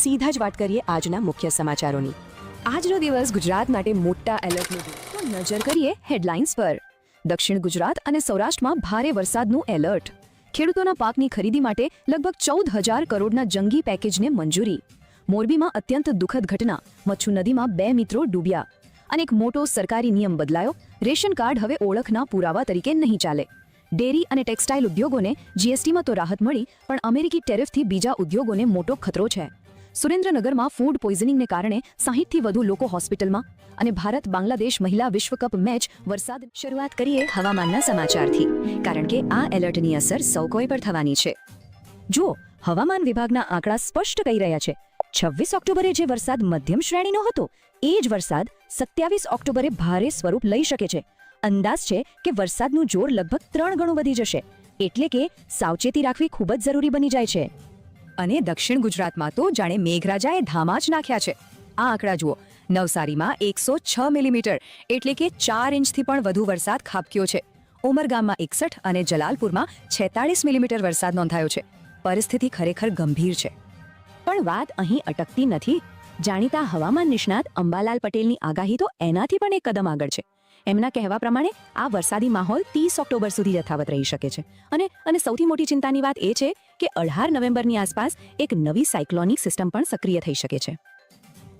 સીધા જ વાત કરીએ આજના મુખ્ય સમાચારોની. આજનો દિવસ ગુજરાત માટે મોટા એલર્ટનો દિવસ. તો નજર કરીએ હેડલાઇન્સ પર. દક્ષિણ ગુજરાત અને સૌરાષ્ટ્રમાં ભારે વરસાદનું એલર્ટ. ખેડૂતોના પાકની ખરીદી માટે લગભગ ચૌદ હજાર કરોડના જંગી પેકેજને મંજૂરી. મોરબીમાં અત્યંત દુઃખદ ઘટના. મચ્છુ નદીમાં બે મિત્રો ડૂબ્યા. અને એક મોટો સરકારી નિયમ બદલાયો. રેશન કાર્ડ હવે ઓળખના પુરાવા તરીકે નહીં ચાલે. ડેરી અને ટેક્સટાઇલ ઉદ્યોગોને જીએસટીમાં તો રાહત મળી, પણ અમેરિકી ટેરિફથી બીજા ઉદ્યોગોને મોટો ખતરો છે. સુરેન્દ્રનગરમાં ફૂડ પોઈઝનિંગને કારણે સાહીઠથી વધુ લોકો હોસ્પિટલમાં અને ભારત બાંગ્લાદેશ મહિલા વિશ્વકપ મેચ વરસાદ શરૂઆત કરીએ હવામાનના સમાચારથી. કારણ કે આ એલર્ટની અસર સૌ કોઈ પર થવાની છે. જુઓ, હવામાન વિભાગના આંકડા સ્પષ્ટ કહી રહ્યા છે. છવ્વીસ ઓક્ટોબરે જે વરસાદ મધ્યમ શ્રેણીનો હતો, એ જ વરસાદ સત્યાવીસ ઓક્ટોબરે ભારે સ્વરૂપ લઈ શકે છે. અંદાજ છે કે વરસાદનું જોર લગભગ ત્રણ ગણું વધી જશે. એટલે કે સાવચેતી રાખવી ખૂબ જ જરૂરી બની જાય છે. અને દક્ષિણ ગુજરાતમાં તો જાણે મેઘરાજાએ ધામા જ નાખ્યા છે. આ આંકડા જુઓ. નવસારીમાં એકસો છ મિલીમીટર એટલે કે ચાર ઇંચથી પણ વધુ વરસાદ ખાબક્યો છે. ઉમરગામમાં એકસઠ અને જલાલપુરમાં છેતાળીસ મિલીમીટર વરસાદ નોંધાયો છે. પરિસ્થિતિ ખરેખર ગંભીર છે. પણ વાત અહીં અટકતી નથી. જાણીતા હવામાન નિષ્ણાત અંબાલાલ પટેલની આગાહી તો એનાથી પણ એક કદમ આગળ છે. એમના કહેવા પ્રમાણે, આ વરસાદી માહોલ ત્રીસ ઓક્ટોબર સુધી યથાવત રહી શકે છે. અને અને સૌથી મોટી ચિંતાની વાત એ છે કે અઢાર નવેમ્બરની આસપાસ એક નવી સાયક્લોનિક સિસ્ટમ પણ સક્રિય થઈ શકે છે.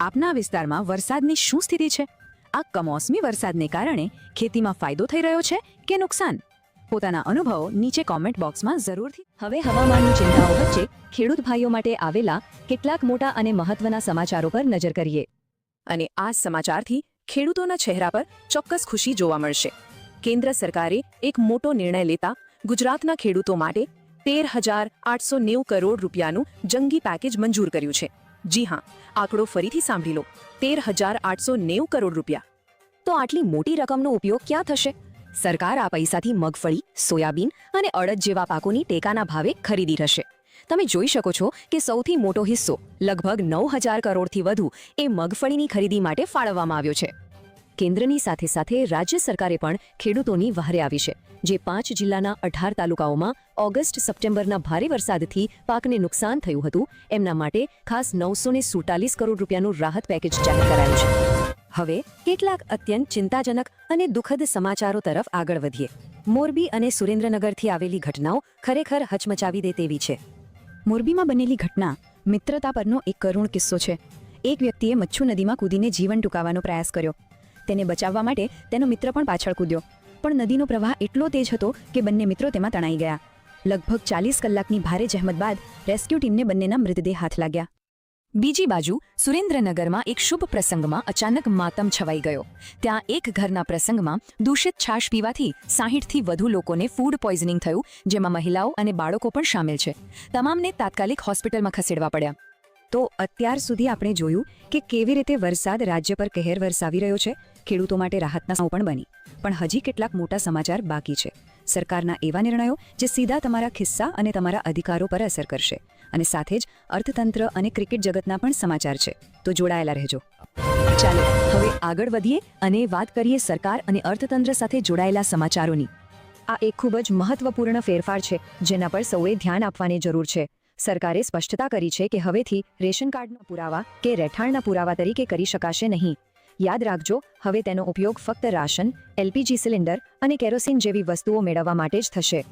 આપના વિસ્તારમાં વરસાદની શું સ્થિતિ છે? આ કમોસમી વરસાદને કારણે ખેતીમાં ફાયદો થઈ રહ્યો છે કે નુકસાન? પોતાના અનુભવો નીચે કોમેન્ટ બોક્સમાં જરૂરથી. હવે હવામાનની ચિંતાઓ વચ્ચે ખેડૂત ભાઈઓ માટે આવેલા કેટલાક મોટા અને મહત્વના સમાચારો પર નજર કરીએ. અને આ સમાચારથી ખેડૂતોના ચહેરા પર ચોક્કસ ખુશી જોવા મળશે. કેન્દ્ર સરકારે એક મોટો નિર્ણય લેતા ગુજરાતના ખેડૂતો માટે તેર હજાર આઠસો નેવું કરોડ રૂપિયાનું જંગી પેકેજ મંજૂર કર્યું છે. જી હા, આંકડો ફરીથી સાંભળી લો. તેર હજાર આઠસો નેવું કરોડ રૂપિયા. તો આટલી મોટી રકમનો ઉપયોગ ક્યાં થશે? સરકાર આ પૈસાથી મગફળી, સોયાબીન અને અડદ જેવા પાકોની ટેકાના ભાવે ખરીદી થશે તમે જોઈ શકો છો કે સૌથી મોટો હિસ્સો, લગભગ નવ હજાર કરોડથી વધુ, એ મગફળીની ખરીદી માટે ફાળવવામાં આવ્યો છે. કેન્દ્રની સાથે સાથે રાજ્ય સરકારે પણ ખેડૂતોની વહારે આવી છે, જે પાંચ જિલ્લાના અઢાર તાલુકાઓમાં ઓગસ્ટ સપ્ટેમ્બરના ભારે વરસાદથી પાકને નુકસાન થયું હતું. એમના માટે ખાસ નવસો ને સુડતાલીસ કરોડ રૂપિયાનું રાહત પેકેજ જાહેર કરાયું છે. હવે કેટલાક અત્યંત ચિંતાજનક અને દુઃખદ સમાચારો તરફ આગળ વધીએ. મોરબી અને સુરેન્દ્રનગરથી આવેલી ઘટનાઓ ખરેખર હચમચાવી દે તેવી છે. મોરબીમાં બનેલી ઘટના મિત્રતા પરનો એક કરુણ કિસ્સો છે. એક વ્યક્તિએ મચ્છુ નદીમાં કૂદીને જીવન ટૂંકાવવાનો પ્રયાસ કર્યો. તેને બચાવવા માટે તેનો મિત્ર પણ પાછળ કૂદ્યો. પણ નદીનો પ્રવાહ એટલો તેજ હતો કે બંને મિત્રો તેમાં તણાઈ ગયા. લગભગ ચાલીસ કલાકની ભારે જહેમત બાદ રેસ્ક્યુ ટીમને બંનેના મૃતદેહ હાથ લાગ્યા. બીજી બાજુ સુરેન્દ્રનગરમાં એક શુભ પ્રસંગમાં અચાનક માતમ છવાઈ ગયો. ત્યાં એક ઘરના પ્રસંગમાં દૂષિત છાશ પીવાથી સાહીઠથી વધુ લોકોને ફૂડ પોઈઝનિંગ થયું, જેમાં મહિલાઓ અને બાળકો પણ સામેલ છે. તમામને તાત્કાલિક હોસ્પિટલમાં ખસેડવા પડ્યા. તો અત્યાર સુધી આપણે જોયું કે કેવી રીતે વરસાદ રાજ્ય પર કહેર વરસાવી રહ્યો છે. ખેડૂતો માટે રાહતના સૌ પણ બની. પણ હજી કેટલાક મોટા સમાચાર બાકી છે. સરકારના એવા નિર્ણયો જે સીધા તમારા ખિસ્સા અને તમારા અધિકારો પર અસર કરશે. અને સાથે જ અર્થતંત્ર અને ક્રિકેટ જગતના પણ સમાચાર છે. તો જોડાયેલા રહેજો. ચાલો, હવે આગળ વધીએ અને વાત કરીએ સરકાર અને અર્થતંત્ર સાથે જોડાયેલા સમાચારોની. આ એક ખૂબ જ મહત્વપૂર્ણ ફેરફાર છે, જેના પર સૌએ ધ્યાન આપવાની જરૂર છે. સરકારે સ્પષ્ટતા કરી છે કે હવેથી રેશન કાર્ડના પુરાવા કે રહેઠાણના પુરાવા તરીકે કરી શકાશે નહીં. યાદ રાખજો, હવે તેનો ઉપયોગ ફક્ત રાશન, એલપીજી સિલિન્ડર અને કેરોસીન જેવી વસ્તુઓ મેળવવા માટે જ થશે.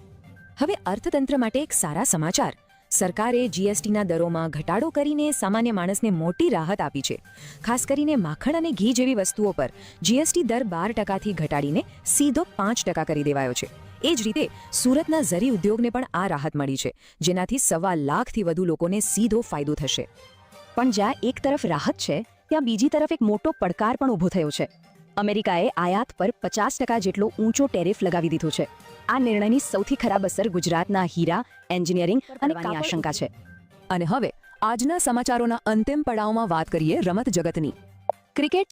હવે અર્થતંત્ર માટે એક સારા સમાચાર. સરકારે જીએસટીના દરોમાં ઘટાડો કરીને સામાન્ય માણસને મોટી રાહત આપી છે. ખાસ કરીને માખણ અને ઘી જેવી વસ્તુઓ પર જીએસટી દર બાર ટકાથી ઘટાડીને સીધો પાંચ ટકા કરી દેવાયો છે. એ જ રીતે સુરતના ઝરી ઉદ્યોગને પણ આ રાહત મળી છે, જેનાથી સવા લાખથી વધુ લોકોને સીધો ફાયદો થશે. પણ જ્યાં એક તરફ રાહત છે, ત્યાં બીજી તરફ એક મોટો પડકાર પણ ઊભો થયો છે. અમેરિકાએ આયાત પર પચાસ ટકા જેટલો ઊંચો ટેરિફ લગાવી દીધો છે. આ નિર્ણયની સૌથી ખરાબ અસર ગુજરાતના હીરા એન્જિનિયરિંગ અને આશંકા છે. અને હવે આજના સમાચારોના અંતિમ પડાવમાં વાત કરીએ રમત જગતની. ક્રિકેટ